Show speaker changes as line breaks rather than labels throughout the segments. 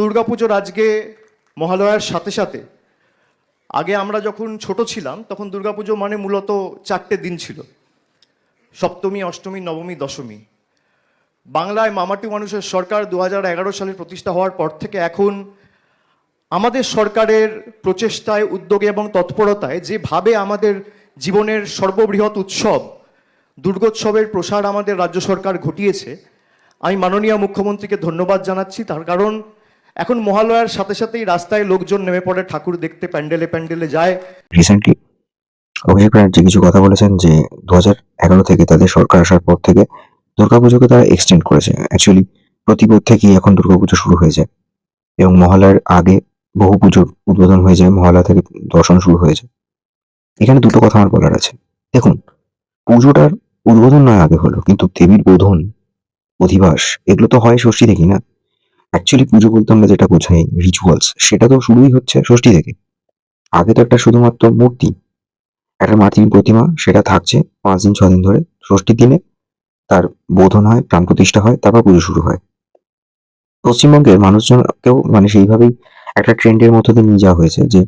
দুর্গাপুজোর আজকে মহালয়ার সাথে সাথে, আগে আমরা যখন ছোট ছিলাম, তখন দুর্গাপুজো মানে মূলত চারটে দিন ছিল। সপ্তমী, অষ্টমী, নবমী, দশমী। বাংলায় মামাটি মানুষের সরকার দু এগারো সালে প্রতিষ্ঠা হওয়ার পর থেকে এখন আমাদের সরকারের প্রচেষ্টায়, উদ্যোগে এবং তৎপরতায় যেভাবে আমাদের জীবনের সর্ববৃহৎ উৎসব, দুর্গোৎসবের প্রসার আমাদের রাজ্য সরকার ঘটিয়েছে, আমি মাননীয় মুখ্যমন্ত্রীকে ধন্যবাদ জানাচ্ছি। তার কারণ এখন মহালয়ার সাথে সাথেই রাস্তায় লোকজন নেমে পড়ে, ঠাকুর দেখতে প্যান্ডেলে প্যান্ডেলে যায়।
রিসেন্টলি অভিষেক ব্যানার্জি কিছু কথা বলেছেন যে দু এগারো থেকে তাদের সরকার আসার পর থেকে দুর্গাপুজোকে তারা এক্সটেন্ড করেছে। অ্যাকচুয়ালি প্রতিপদ থেকেই এখন দুর্গাপুজো শুরু হয়ে যায়। এবং মহালয়ার আগে বহু পুজোর উদ্বোধন হয়ে যায়, মহালয়া থেকে দর্শন শুরু হয়ে যায়। এখানে দুটো কথা আমার বলার আছে। দেখুন, পুজোটার উদ্বোধন নয়, আগে হলো। কিন্তু দেবীর বোধন, অধিবাস, এগুলো তো হয় ষষ্ঠী থেকে না? অ্যাকচুয়ালি পুজো বলতে আমরা যেটা বোঝাই রিচুয়ালস সেটা তো শুরুই হচ্ছে ষষ্ঠী থেকে। আগে তো একটা শুধুমাত্র মূর্তি, একটা মাটির প্রতিমা, সেটা থাকছে পাঁচ দিন ছদিন ধরে ষষ্ঠীর দিনে। তার বোধন হয়, প্রাণ প্রতিষ্ঠা হয়, তারপর পুজো শুরু হয়। পশ্চিমবঙ্গের মানুষজনকেও মানে সেইভাবেই একটা ট্রেন্ডের মধ্যে দিয়ে নিয়ে যাওয়া হয়েছে যে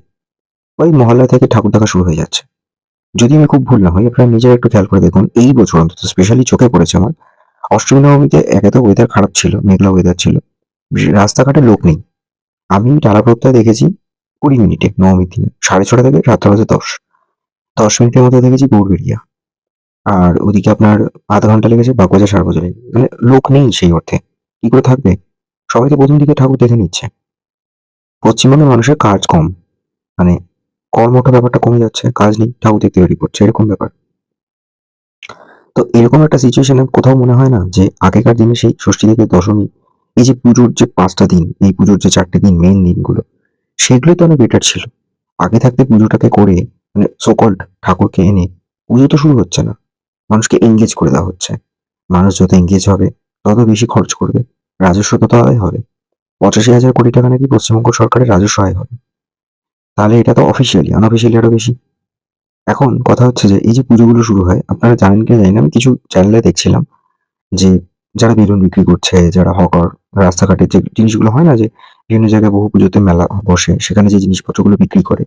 ওই মহল্লা থেকে ঠাকুর দেখা শুরু হয়ে যাচ্ছে। যদি আমি খুব ভুল না হই, আপনারা নিজেরা একটু খেয়াল করে দেখুন, এই বছর অন্তত স্পেশালি চোখে পড়েছে আমার। অষ্টমী নবমীতে একে তো ওয়েদার খারাপ ছিল, মেঘলা ওয়েদার ছিল। রাস্তাঘাটে লোক নেই। আমি টালা প্রত্যয় দেখেছি কুড়ি মিনিটে নবমীর দিনে সাড়ে ছটা থেকে সাতটা বাজে দশ। দশ মিনিটের মধ্যে দেখেছি গৌরবেরিয়া আর ওদিকে আপনার আধা ঘণ্টা লেগেছে বাগবাজার সার্বজনীন মানে লোক নেই সেই অর্থে। কি করে থাকবে? সবাই তো প্রথম দিকে ঠাকুর দেখে নিচ্ছে। পশ্চিমবঙ্গের মানুষের কাজ কম। মানে কর্মটা ব্যাপারটা কমে যাচ্ছে, কাজ নেই, ঠাকুর দেখতে তৈরি করছে, এরকম ব্যাপার। তো এরকম একটা সিচুয়েশনে কোথাও মনে হয় না যে আগেকার দিনে সেই ষষ্ঠী থেকে দশমী এই যে পুজোর যে পাঁচটা দিন, এই পুজোর যে চারটে দিন মেন দিনগুলো, সেগুলোই তো অনেক বেটার ছিল। আগে থাকতে পুজোটাকে করে মানে সোকল্ড ঠাকুরকে এনে পুজো তো শুরু হচ্ছে না। মানুষকে এঙ্গেজ করে দেওয়া হচ্ছে। মানুষ যত এঙ্গেজ হবে, তত বেশি খরচ করবে। রাজস্ব তত আয় হবে। পঁচাশি হাজার কোটি টাকা নাকি পশ্চিমবঙ্গ সরকারের রাজস্ব আয় হবে। তাহলে এটা তো অফিসিয়ালি আনঅফিসিয়ালি আরও বেশি। এখন কথা হচ্ছে যে, এই যে পুজোগুলো শুরু হয়, আপনারা জানেন কি জানি না, আমি কিছু চ্যানেলে দেখছিলাম যে যারা বেলুন বিক্রি করছে, যারা হকার, রাস্তাঘাটে যে জিনিসগুলো হয় না যে বিভিন্ন জায়গায় বহু পুজোতে মেলা বসে, সেখানে যে জিনিসপত্রগুলো বিক্রি করে,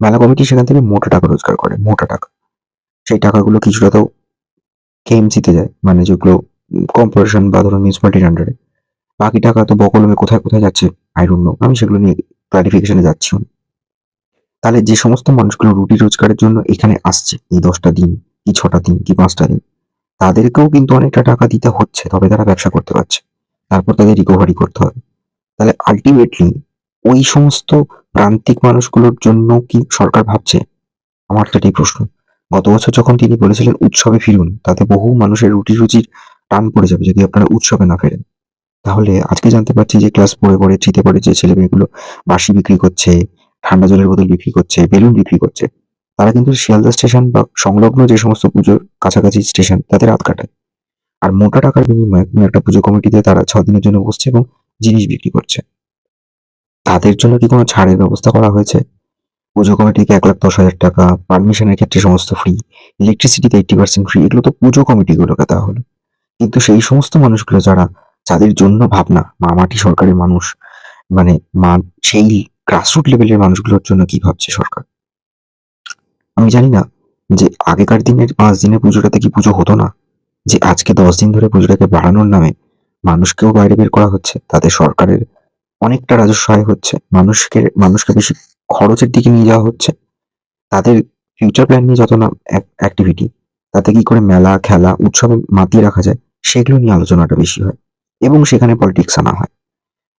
মেলা কমিটি সেখান থেকে মোটা টাকা রোজগার করে, মোটা টাকা। সেই টাকাগুলো কিছুটা তো কেএমসিতে যায় মানে যেগুলো কর্পোরেশন বা ধরুন মিউনিসিপালিটির আন্ডারে বাকি টাকা তো বকলমে কোথায় কোথায় যাচ্ছে? আই ডোন্ট নো আমি সেগুলো নিয়ে ক্লারিফিকেশনে যাচ্ছিও না। তাহলে যে সমস্ত মানুষগুলো রুটি রোজগারের জন্য এখানে আসছে, এই দশটা দিন, কি ছটা দিন, কি পাঁচটা দিন তাদেরকেও কিন্তু অনেকটা টাকা দিতে হচ্ছে, তবে তারা ব্যবসা করতে পারছে। তারপর তাদের রিকভারি করতে হবে। তাহলে আলটিমেটলি ওই সমস্ত প্রান্তিক মানুষগুলোর জন্য কি সরকার ভাবছে? আমার তো এটাই প্রশ্ন। গত বছর যখন তিনি বলেছিলেন উৎসবে ফিরুন, তাতে বহু মানুষের রুটি রুচির টান পড়ে যাবে যদি আপনারা উৎসবে না ফেরেন। তাহলে আজকে জানতে পারছি যে ক্লাস পড়ে পড়ে চিতে পড়ে যে ছেলে মেয়েগুলো বাসি বিক্রি করছে, ঠান্ডা জলের বোতল বিক্রি করছে, বেলুন বিক্রি করছে তারা কিন্তু শিয়ালদা স্টেশন বা সংলগ্ন যে সমস্ত পুজোর কাছাকাছি স্টেশন, তাতে রাত কাটায়। আর মোটা টাকার বিনিময়ে কোনো একটা পুজো কমিটিতে তারা ছ দিনের জন্য বসছে এবং জিনিস বিক্রি করছে। তাদের জন্য কি কোনো ছাড়ের ব্যবস্থা করা হয়েছে? পুজো কমিটিকে এক লাখ দশ হাজার টাকা, পারমিশনের ক্ষেত্রে সমস্ত ফ্রি ইলেকট্রিসিটিতে এইটটি পার্সেন্ট ফ্রি এগুলো তো পুজো কমিটিগুলোকে দেওয়া হলো। কিন্তু সেই সমস্ত মানুষগুলো যারা, যাদের জন্য ভাবনা মামাটি সরকারের মানুষ মানে মা সেই গ্রাসরুট লেভেলের মানুষগুলোর জন্য কি ভাবছে সরকার? আমি জানি না যে আগেকার দিনের পাঁচ দিনের পুজোটাতে কি পুজো হতো না, যে আজকে দশ দিন ধরে পুজোটাকে বাড়ানোর নামে মানুষকেও বাইরে বের করা হচ্ছে, তাতে সরকারের অনেকটা রাজস্ব আয় হচ্ছে, মানুষকে মানুষকে বেশি খরচের দিকে নিয়ে যাওয়া হচ্ছে। তাদের ফিউচার প্ল্যান নিয়ে যত না অ্যাক্টিভিটি তাতে কি করে মেলা, খেলা, উৎসবে মাতিয়ে রাখা যায়, সেগুলো নিয়ে আলোচনাটা বেশি হয় এবং সেখানে পলিটিক্স আনা হয়।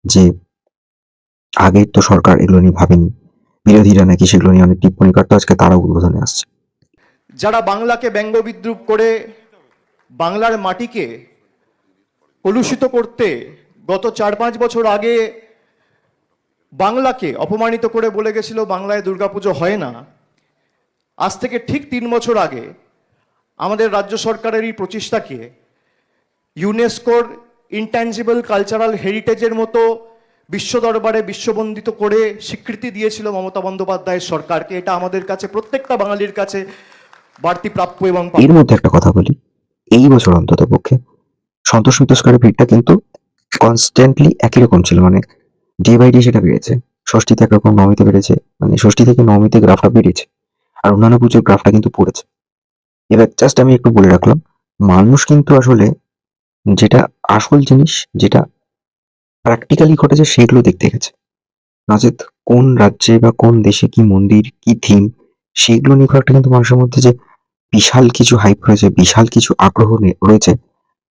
যে আগে তো সরকার এগুলো নিয়ে ভাবেনি বিরোধীরা নাকি সেগুলো নিয়ে অনেক টিপ্পণী করতো আজকে তারাও উদ্বোধনে আসছে।
যারা বাংলাকে ব্যঙ্গ বিদ্রুপ করে বাংলার মাটিকে কলুষিত করতে গত চার পাঁচ বছর আগে বাংলাকে অপমানিত করে বলে গেছিল, বাংলায় দুর্গাপুজো হয় না, আজ থেকে ঠিক তিন বছর আগে আমাদের রাজ্য সরকারের এই প্রচেষ্টাকে ইউনেস্কোর ইনট্যাঞ্জিবল কালচারাল হেরিটেজের মতো বিশ্ব দরবারে বিশ্ববন্দিত করে স্বীকৃতি দিয়েছিল মমতা বন্দ্যোপাধ্যায়ের সরকারকে। এটা আমাদের কাছে, প্রত্যেকটা বাঙালির কাছে বাড়তি প্রাপ্য এবং
এর মধ্যে একটা কথা বলি। এই বছর অন্তত পক্ষে সন্তোষ মিতস্কারের ভিড়টা কিন্তু কনস্ট্যান্টলি একই রকম ছিল। মানে ডে বাই ডে সেটা বেড়েছে ষষ্ঠীতে একরকম নবমীতে বেড়েছে মানে ষষ্ঠী থেকে নবমীতে গ্রাফটা বেড়েছে, আর অন্যান্য পুজোর গ্রাফটা কিন্তু পড়েছে। এবার জাস্ট আমি একটু বলে রাখলাম, মানুষ কিন্তু আসলে যেটা আসল জিনিস, যেটা প্র্যাকটিক্যালি ঘটেছে সেগুলো দেখতে গেছে। নচেত কোন রাজ্যে বা কোন দেশে কি মন্দির, কি থিম সেগুলো নিয়ে একটা কিন্তু মানুষের মধ্যে যে বিশাল কিছু হাইপ রয়েছে, বিশাল কিছু আগ্রহ রয়েছে,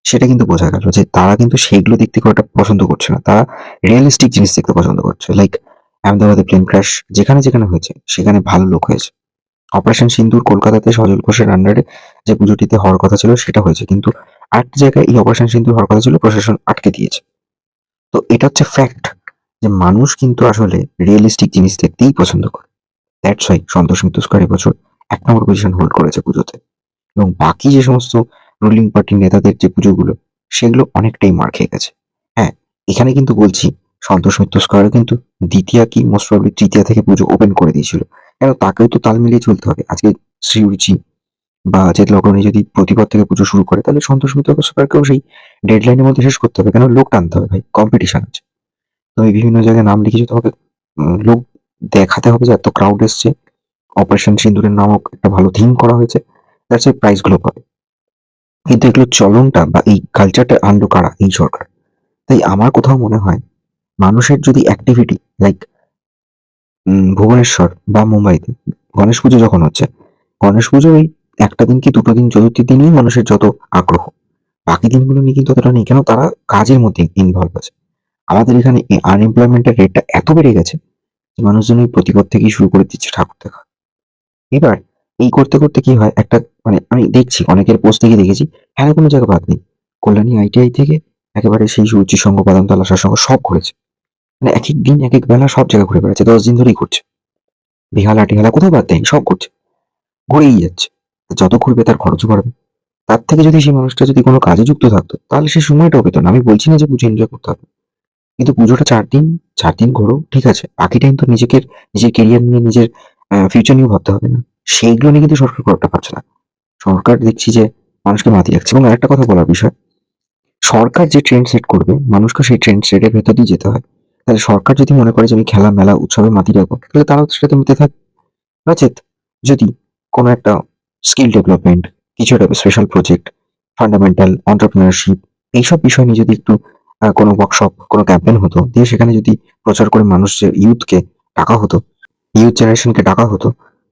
সেটা কিন্তু বোঝা গেল যে তারা কিন্তু সেইগুলো দেখতে খুব একটা পছন্দ করছে না। তারা রিয়েলিস্টিক জিনিস দেখতে পছন্দ করছে। লাইক আহমেদাবাদে প্লেন ক্র্যাশ যেখানে যেখানে হয়েছে, সেখানে ভালো লোক হয়েছে। অপারেশন সিন্দুর কলকাতাতে সজল ঘোষের আন্ডারে যে পুজোটিতে হওয়ার কথা ছিল, সেটা হয়েছে। কিন্তু আরেকটা জায়গায় এই অপারেশন সিন্দুর হওয়ার কথা ছিল, প্রশাসন আটকে দিয়েছে। তো এটা হচ্ছে ফ্যাক্ট যে মানুষ কিন্তু আসলে রিয়েলিস্টিক জিনিস দেখতেই পছন্দ করে। That's why Santosh Mitra square এবছর এক নম্বর পজিশন হোল্ড করেছে পুজোতে। এবং বাকি যে সমস্ত রুলিং পার্টির নেতাদের যে পুজোগুলো, সেগুলো অনেকটাই মার খেয়ে গেছে। হ্যাঁ এখানে কিন্তু বলছি, সন্তোষ মিত্র স্কোয়ারও কিন্তু দ্বিতীয় কি মোস্ট প্রবলি তৃতীয় থেকে পুজো ওপেন করে দিয়েছিল। কেন? তাকেও তো তাল মিলিয়ে চলতে হবে। আজকে শ্রীরুচি বা যে লগ্নে যদি প্রতিপদ থেকে পুজো শুরু করে, তাহলে সন্তোষ মিত্র স্কোয়ারকেও সেই ডেডলাইনের মধ্যে শেষ করতে হবে। কেন? লোক টানতে হবে ভাই কম্পিটিশন আছে। তুমি বিভিন্ন জায়গায় নাম লিখেছো, তোমাকে লোক দেখাতে হবে যে এত ক্রাউড এসছে। অপারেশন সিন্দুরের নামক একটা ভালো থিম করা হয়েছে। দ্যাটস ওই প্রাইসগুলো পাবে। কিন্তু এগুলো চলনটা বা এই কালচারটা আনলো কারা? এই সরকার। তাই আমার কোথাও মনে হয়, মানুষের যদি অ্যাক্টিভিটি লাইক ভুবনেশ্বর বা মুম্বাইতে গণেশ পুজো যখন হচ্ছে, গণেশ পুজো ওই একটা দিন কি দুটো দিন চতুর্থী দিনই মানুষের যত আগ্রহ, বাকি দিনগুলো নিয়ে কিন্তু অতটা নেই। কেন? তারা কাজের মধ্যে ইনভলভ আছে। আমাদের এখানে আনএমপ্লয়মেন্টের রেটটা এত বেড়ে গেছে যে মানুষজন ওই প্রতিপদ থেকেই শুরু করে দিচ্ছে ঠাকুর দেখা। এবার এই করতে করতে কি হয়? একটা মানে আমি দেখছি, অনেকের পোস্ট থেকে দেখেছি হ্যাঁ কোনো জায়গা বাদ নেই। কল্যাণী আইটিআই থেকে একেবারে সেই সুরুচি সংঘ বাদামতলা আসার সঙ্গে সব ঘুরেছে। মানে এক এক দিন, এক এক বেলা সব জায়গায় ঘুরে বেড়াচ্ছে, দশ দিন ধরেই ঘুরছে। বেহালা টেহালা কোথাও বাদ দেয়নি, সব ঘুরছে। ঘুরেই যাচ্ছে। যত ঘুরবে তার খরচও বাড়বে, তার থেকে যদি সেই মানুষটা যদি কোনো কাজে যুক্ত থাকতো, তাহলে সে সময়টাও পেতো না। আমি বলছি না যে পুজো এনজয় করতে হবে। কিন্তু পুজোটা চার দিন চার দিন ঘোরো, ঠিক আছে? বাকি টাইম তো নিজেকে, নিজের কেরিয়ার নিয়ে, নিজের ফিউচার নিয়ে ভাবতে হবে না। সেইগুলো নিয়ে কিন্তু সরকার একটা পারছে না। সরকার দেখছি যে মানুষকে মাতিয়ে রাখছে। এবং আরেকটা কথা বলার বিষয়, সরকার যে ট্রেন্ড সেট করবে, মানুষকে সেই ট্রেন্ড সেটের ভেতর দিয়ে যেতে হয়। তাহলে সরকার যদি মনে করে যে আমি খেলা, মেলা উৎসবে মাতি রাখব, তাহলে তারাও সেটাতে মেতে থাক। যদি কোনো একটা স্কিল ডেভেলপমেন্ট কিছু একটা স্পেশাল প্রজেক্ট ফান্ডামেন্টাল অন্টারপ্রিনারশিপ এইসব বিষয় নিয়ে যদি একটু কোনো ওয়ার্কশপ কোনো ক্যাম্পেন হতো, দিয়ে সেখানে যদি প্রচার করে মানুষ যে ইউথকে ডাকা হতো ইউথ জেনারেশনকে ডাকা হতো,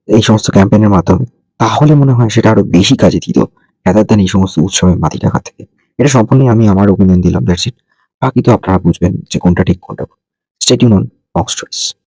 এই সমস্ত ক্যাম্পেইনের মাধ্যমে, তাহলে মনে হয় সেটা আরও বেশি কাজে দিত রাদার দেন এই সমস্ত উৎসবের মাটি টাকা থেকে। এটা সম্পূর্ণই আমি আমার ওপিনিয়ন দিলাম দ্যাটস ইট বাকি তো আপনারা বুঝবেন যে কোনটা ঠিক, কোনটা স্টেটিউন অন বক্স চয়েস